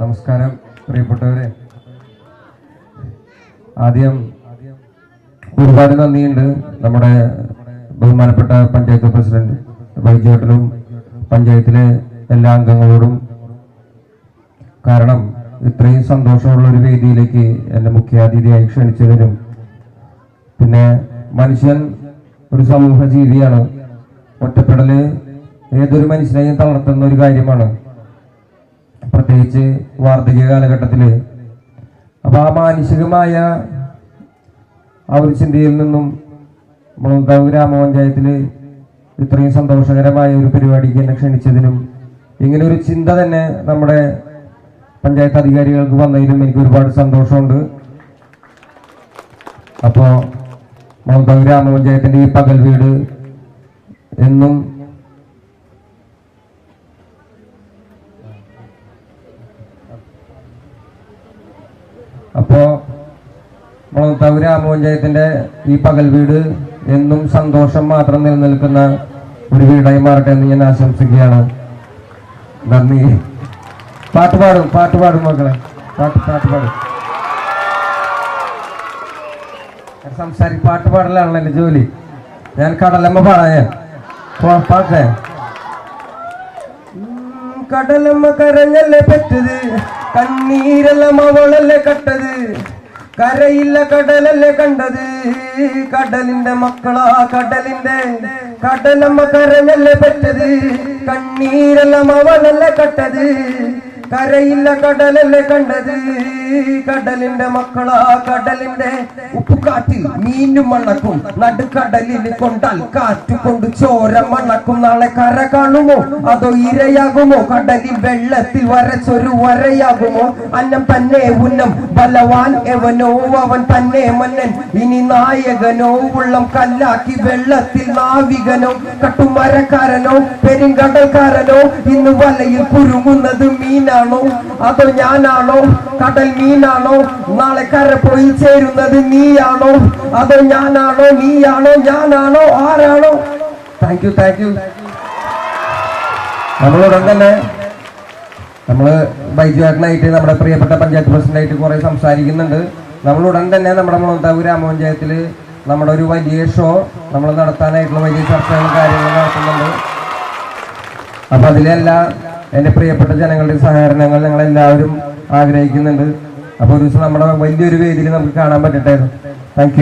നമസ്കാരം പ്രിയപ്പെട്ടവരെ. ആദ്യം ഒരുപാട് നന്ദിയുണ്ട് നമ്മുടെ ബഹുമാനപ്പെട്ട പഞ്ചായത്ത് പ്രസിഡന്റ് വൈജേട്ടനും പഞ്ചായത്തിലെ എല്ലാ അംഗങ്ങളോടും. കാരണം ഇത്രയും സന്തോഷമുള്ള ഒരു വേദിയിലേക്ക് എന്നെ മുഖ്യാതിഥിയായി ക്ഷണിച്ചതിനും പിന്നെ മനുഷ്യൻ ഒരു സമൂഹ ജീവിയാണ് ഒറ്റപ്പെടൽ ഏതൊരു മനുഷ്യനെയും തളർത്തുന്ന ഒരു കാര്യമാണ്. പ്രത്യേകിച്ച് വാർദ്ധക്യ കാലഘട്ടത്തിൽ. അപ്പൊ ആ മാനുഷികമായ ആ ഒരു ചിന്തയിൽ നിന്നും മുളന്താവ് ഗ്രാമപഞ്ചായത്തിൽ ഇത്രയും സന്തോഷകരമായ ഒരു പരിപാടിക്ക് എന്നെ ക്ഷണിച്ചതിനും ഇങ്ങനെ ഒരു ചിന്ത തന്നെ നമ്മുടെ പഞ്ചായത്ത് അധികാരികൾക്ക് വന്നതിലും എനിക്ക് ഒരുപാട് സന്തോഷമുണ്ട്. അപ്പോൾ മുളന്താവ് ഗ്രാമപഞ്ചായത്തിന്റെ ഈ പകൽ വീട് എന്നും അപ്പോ മുളങ്കാവ് ഗ്രാമപഞ്ചായത്തിന്റെ ഈ പകൽ വീട് എന്നും സന്തോഷം മാത്രം നിലനിൽക്കുന്ന ഒരു വീടായി മാറട്ടെ എന്ന് ഞാൻ ആശംസിക്കുകയാണ്. നന്ദി. പാട്ട് പാടും പാട്ട് പാടും മക്കളെ. പാട്ട് പാട്ട് പാടും. ഞാൻ സംസാരിക്കും പാട്ട് എന്റെ ജോലി. ഞാൻ കടലമ്മ പാടാ ഞാൻ പാട്ടേ കടലമ്മ കരഞ്ഞല്ലേ പെറ്റത്? കണ്ണീരെല്ലാം അവളല്ലേ കട്ടത് കരയില്ല കടലല്ലേ കണ്ടത് കടലിന്റെ മക്കളാ കടലിന്റെ കടലമ്മ കരഞ്ഞല്ലേ പെറ്റത് കണ്ണീരെല്ലാം അവളല്ലേ കട്ടത് കരയില്ല കടലല്ലേ കണ്ടത്? കടലിന്റെ മക്കളാ കടലിന്റെ ഉപ്പുകാറ്റിൽ മീനും മണക്കും നടുക്കടലിൽ കൊണ്ടാൽ കാറ്റ് കൊണ്ട് ചോര മണക്കും നാളെ കര കാണുമോ? അതോ ഇരയാകുമോ? കടലിൽ വെള്ളത്തിൽ വരച്ചൊരു വരയാകുമോ? അന്നം തന്നെ ഉന്നം ബലവാൻ എവനോ? അവൻ തന്നെ മന്നൻ ഇനി നായകനോ? ഉള്ളം കല്ലാക്കി വെള്ളത്തിൽ നാവികനോ? കട്ടുമരക്കാരനോ? പെരുങ്കടൽക്കാരനോ? ഇന്ന് വലയിൽ കുരുങ്ങുന്നത് മീനാണോ അതോ ഞാനാണോ? കടൽ മീനാണോ? നാളെ കര പോയി ചേരുന്നത് നീയാണോ? അതോ ഞാനാണോ? നീയാണോ? ഞാനാണോ? ആരാണോ? താങ്ക് യു താങ്ക് യു നമ്മളുടൻ തന്നെ നമ്മൾ ബൈജുവാട്ടനായിട്ട് നമ്മുടെ പ്രിയപ്പെട്ട പഞ്ചായത്ത് പ്രസിഡന്റായിട്ട് കുറെ സംസാരിക്കുന്നുണ്ട്. ഉടൻ തന്നെ നമ്മുടെ മുളന്താവൂർ ഗ്രാമപഞ്ചായത്തിൽ നമ്മുടെ ഒരു വലിയ ഷോ നമ്മൾ നടത്താനായിട്ടുള്ള വലിയ ചർച്ചകളും കാര്യങ്ങളും നടത്തുന്നുണ്ട്. അപ്പൊ അതിലെല്ലാം എന്റെ പ്രിയപ്പെട്ട ജനങ്ങളുടെ സഹകരണങ്ങൾ ഞങ്ങൾ എല്ലാവരും ആഗ്രഹിക്കുന്നുണ്ട്. അപ്പോൾ ഒരു ദിവസം നമ്മുടെ വലിയൊരു വേദിയിൽ നമുക്ക് കാണാൻ പറ്റട്ടെ. താങ്ക്